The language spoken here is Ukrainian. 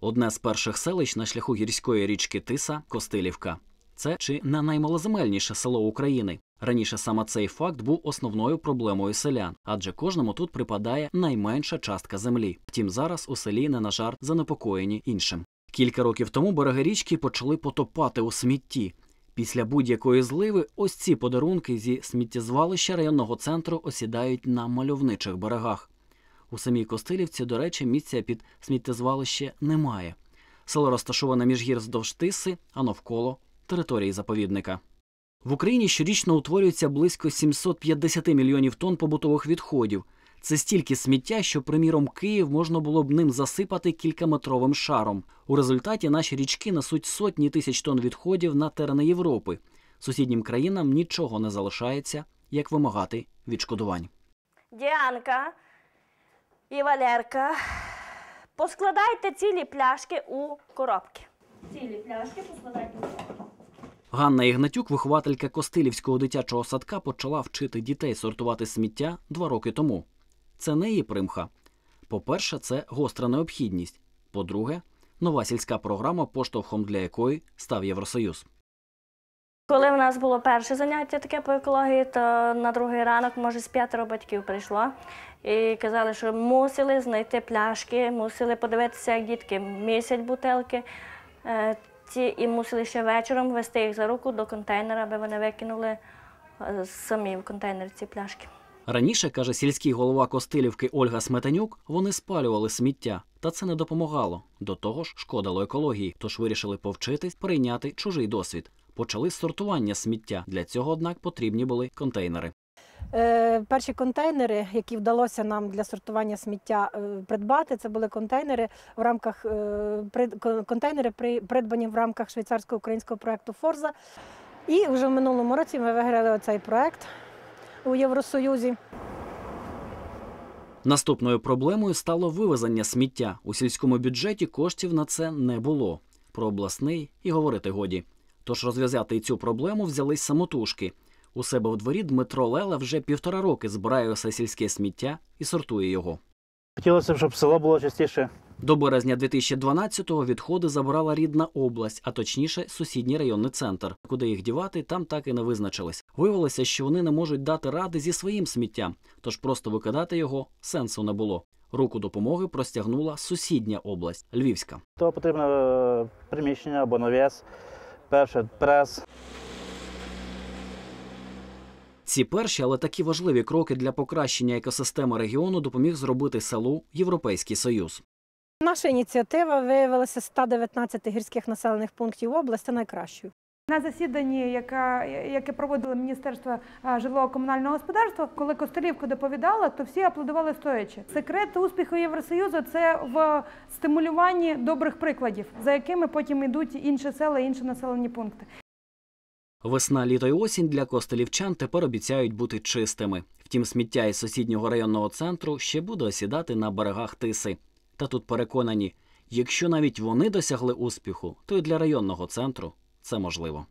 Одне з перших селищ на шляху гірської річки Тиса Костилівка. Це чи не наймалоземельніше село України. Раніше саме цей факт був основною проблемою селян, адже кожному тут припадає найменша частка землі. Втім, зараз у селі не на жарт занепокоєні іншим. Кілька років тому береги річки почали потопати у смітті. Після будь-якої зливи ось ці подарунки зі сміттєзвалища районного центру осідають на мальовничих берегах. У самій Костилівці, до речі, місця під сміттєзвалище немає. Село розташоване між гір вздовж тиси, а навколо території заповідника. В Україні щорічно утворюється близько 750 мільйонів тонн побутових відходів. Це стільки сміття, що, приміром, Київ можна було б ним засипати кількаметровим шаром. У результаті наші річки несуть сотні тисяч тонн відходів на терени Європи. Сусіднім країнам нічого не залишається, як вимагати відшкодувань. Діанка і Валерка, поскладайте цілі пляшки у коробки. Цілі пляшки поскладайте у коробки. Ганна Ігнатюк, вихователька Костилівського дитячого садка, почала вчити дітей сортувати сміття два роки тому. Це не її примха. По-перше, це гостра необхідність. По-друге, нова сільська програма, поштовхом для якої став Євросоюз. Коли в нас було перше заняття таке по екології, то на другий ранок, може, з п'ятеро батьків прийшло і казали, що мусили знайти пляшки, мусили подивитися, як дітки місять бутилки. Ці, і мусили ще вечором вести їх за руку до контейнера, аби вони викинули е, самі в контейнер ці пляшки. Раніше, каже сільський голова Костилівки Ольга Сметанюк, вони спалювали сміття, та це не допомагало. До того ж, шкодило екології, тож вирішили повчитись прийняти чужий досвід. Почали сортування сміття. Для цього, однак, потрібні були контейнери. Е, Перші контейнери, які вдалося нам для сортування сміття е, придбати, це були контейнери в рамках е, контейнери придбані в рамках швейцарсько-українського проекту Форза. І вже в минулому році ми виграли цей проект у Євросоюзі. Наступною проблемою стало вивезення сміття. У сільському бюджеті коштів на це не було. Про обласний і говорити годі. Тож розв'язати і цю проблему взялись самотужки. У себе в дворі Дмитро Лела вже півтора роки збирає усе сільське сміття і сортує його. Хотілося б, щоб село було частіше. До березня 2012-го відходи забрала рідна область, а точніше сусідній районний центр. Куди їх дівати, там так і не визначились. Виявилося, що вони не можуть дати ради зі своїм сміттям, тож просто викидати його сенсу не було. Руку допомоги простягнула сусідня область Львівська. То потрібно е, приміщення або навіс, перше прес. Ці перші, але такі важливі кроки для покращення екосистеми регіону допоміг зробити селу Європейський Союз. Наша ініціатива виявилася з 119 гірських населених пунктів області найкращою. На засіданні, яка, яке проводило Міністерство житлово-комунального господарства, коли Костелівка доповідала, то всі аплодували стоячи. Секрет успіху Євросоюзу це в стимулюванні добрих прикладів, за якими потім йдуть інші села, інші населені пункти. Весна, літо й осінь для костелівчан тепер обіцяють бути чистими. Втім, сміття із сусіднього районного центру ще буде осідати на берегах тиси. Та тут переконані, якщо навіть вони досягли успіху, то й для районного центру це можливо.